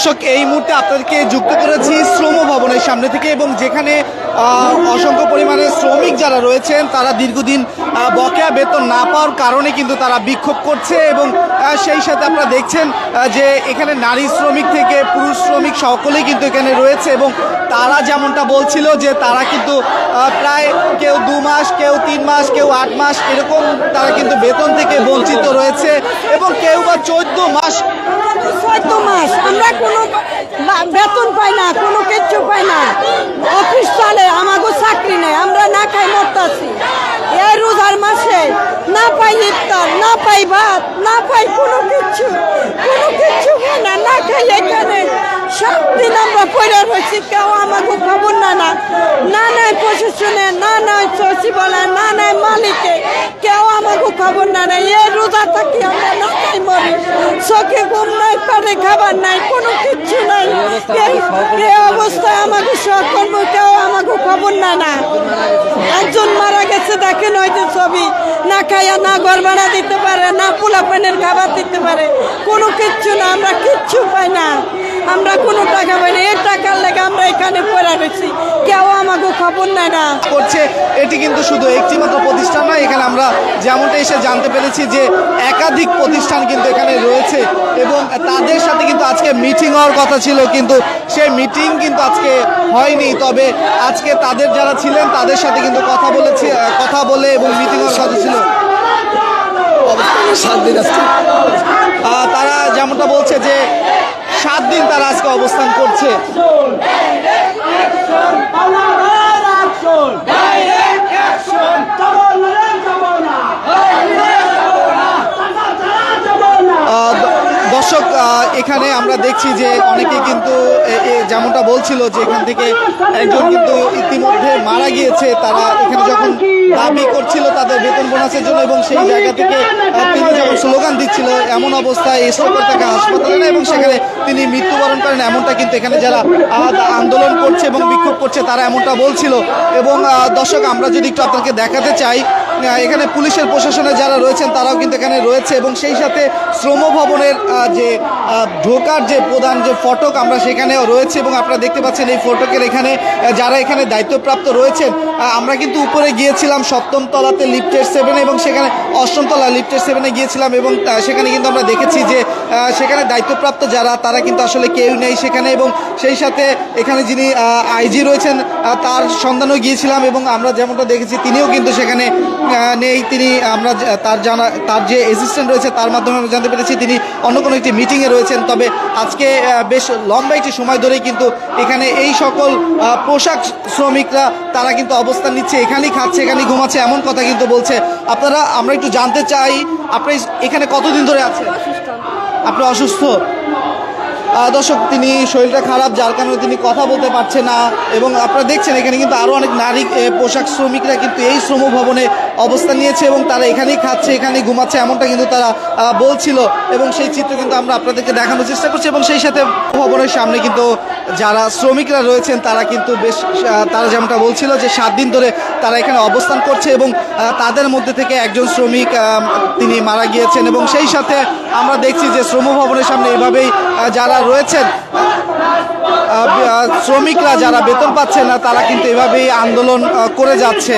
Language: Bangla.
দর্শক, এই মুহূর্তে আপনাদেরকে যুক্ত করেছি শ্রম ভবনের সামনে থেকে এবং যেখানে অসংখ্য পরিমাণে শ্রমিক যারা রয়েছেন, তারা দীর্ঘদিন বকেয়া বেতন না পাওয়ার কারণে কিন্তু তারা বিক্ষোভ করছে এবং সেই সাথে আপনারা দেখছেন যে এখানে নারী শ্রমিক থেকে পুরুষ শ্রমিক সকলেই কিন্তু এখানে রয়েছে এবং তারা যেমনটা বলছিল যে তারা কিন্তু প্রায় কেউ দু মাস, কেউ তিন মাস, কেউ আট মাস এরকম তারা কিন্তু বেতন থেকে বঞ্চিত রয়েছে এবং কেউ বা চোদ্দ মাস চোদ্দ মাস, আমরা কোনো বা- বেতন পাই না কোনো কিচ্ছু পাই না অফিস চলে আমাকে চাকরি নেই আমরা না খাই মরতাছি এই রোজার মাসে না পাই ইফতার না পাই ভাত না পাই কোনো কিছু কোনো কিছু না না খাই এখানে। সব দিন আমরা পড়ে রয়েছি, কেউ আমাকে খবর না না না নাই প্রশাসনে, না নাই সচিবালয়, না নাই মালিকে, কেউ আমাকে খবর না নাই এই রোজা থাকি আমরা না খাই মরি, চোখে ঘুম নাই পেটে খাবার নাই, কোনো কিচ্ছু নাই, এই- অবস্থায় আমাকে সহকর্ম, কেউ আমাকে খবর না না। একজন মারা গেছে, দেখেন ওই ছবি, না খাইয়া, না ঘর ভাড়া দিতে পারে, না পোলা পানের খাবার দিতে পারে, কোনো কিচ্ছু না, আমরা কিচ্ছু পাই না। আমরা কোনো টাকা পাই না। এর টাকার লেগে আমরা এখানে পড়ে রয়েছি। কেউ আমাকে খবর নেয় না। করছে এটি কিন্তু শুধু একটি মাত্র প্রতিষ্ঠান নয় এখানে আমরা যেমনটা এসে জানতে পেরেছি যে একাধিক প্রতিষ্ঠান কিন্তু এখানে রয়েছে এবং তাদের সাথে কিন্তু আজকে মিটিং হওয়ার কথা ছিল কিন্তু সেই মিটিং কিন্তু আজকে হয়নি। তবে আজকে তাদের যারা ছিলেন তাদের সাথে কিন্তু কথা বলেছে কথা বলে এবং মিটিং হওয়ার কথা ছিল। সাত দিন তারা যেমনটা বলছে যে সাত দিন তারা আজকে অবস্থান করছে আহ, দ- দর্শক আহ, এখানে আমরা দেখছি যে অনেকে কিন্তু যেমনটা বলছিল যে এখান থেকে একজন কিন্তু ইতিমধ্যে মারা গিয়েছে, তারা এখানে যখন দাবি করছিল তাদের বেতন বোনাসের জন্য এবং সেই জায়গা থেকে তিনি যখন স্লোগান দিচ্ছিল, এমন অবস্থায় এই সরকার তাকে হাসপাতালে নেয় এবং সেখানে তিনি মৃত্যুবরণ করেন, এমনটা কিন্তু এখানে যারা আন্দোলন করছে এবং বিক্ষোভ করছে, তারা এমনটা বলছিল। এবং দর্শক, আমরা যদি একটু আপনাকে দেখাতে চাই এখানে পুলিশের প্রশাসনে যারা রয়েছেন, তারাও কিন্তু এখানে রয়েছে এবং সেই সাথে শ্রম ভবনের যে ঢোকার যে প্রধান যে ফটক, আমরা সেখানেও রয়েছে এবং আপনারা দেখতে পাচ্ছেন এই ফটকের এখানে যারা এখানে দায়িত্বপ্রাপ্ত রয়েছেন আমরা কিন্তু উপরে গিয়েছিলাম সপ্তম তলাতে লিফটের সেভেনে এবং সেখানে অষ্টম তলা লিফটের সেভেনে গিয়েছিলাম এবং সেখানে কিন্তু আমরা দেখেছি যে সেখানে দায়িত্বপ্রাপ্ত যারা, তারা কিন্তু আসলে কেউ নেই সেখানে এবং সেই সাথে এখানে যিনি আইজি রয়েছেন তার সন্ধানও গিয়েছিলাম এবং আমরা যেমনটা দেখেছি, তিনিও কিন্তু সেখানে নেই। তিনি, আমরা তার জানা, তার যে অ্যাসিস্ট্যান্ট রয়েছে, তার মাধ্যমে আমরা জানতে পেরেছি তিনি অন্য কোনো একটি মিটিংয়ে রয়েছেন। তবে আজকে বেশ লম্বা একটি সময় ধরেই কিন্তু এখানে এই সকল পোশাক শ্রমিকরা, তারা কিন্তু অবস্থান নিচ্ছে, এখানেই খাচ্ছে, এখানেই ঘুমাচ্ছে, এমন কথা কিন্তু বলছে। আপনারা, আমরা একটু জানতে চাই, আপনি এখানে কতদিন ধরে আছেন? আপনি অসুস্থ। দর্শক, তিনি শরীরটা খারাপ, যার কারণে তিনি কথা বলতে পারছে না। এবং আপনারা দেখছেন, এখানে কিন্তু আরও অনেক নারী পোশাক শ্রমিকরা কিন্তু এই শ্রম ভবনে অবস্থান নিয়েছে এবং তারা এখানেই খাচ্ছে, এখানেই ঘুমাচ্ছে, এমনটা কিন্তু তারা বলছিল। এবং সেই চিত্র কিন্তু আমরা আপনাদেরকে দেখানোর চেষ্টা করছি এবং সেই সাথে ভবনের সামনে কিন্তু যারা শ্রমিকরা রয়েছেন, তারা কিন্তু বেশ তারা যেমনটা বলছিল যে সাত দিন ধরে তারা এখানে অবস্থান করছে এবং তাদের মধ্যে থেকে একজন শ্রমিক তিনি মারা গিয়েছেন এবং সেই সাথে আমরা দেখছি যে শ্রম ভবনের সামনে এভাবেই যারা রয়েছেন শ্রমিকরা যারা বেতন পাচ্ছে না, তারা কিন্তু এভাবেই আন্দোলন করে যাচ্ছে।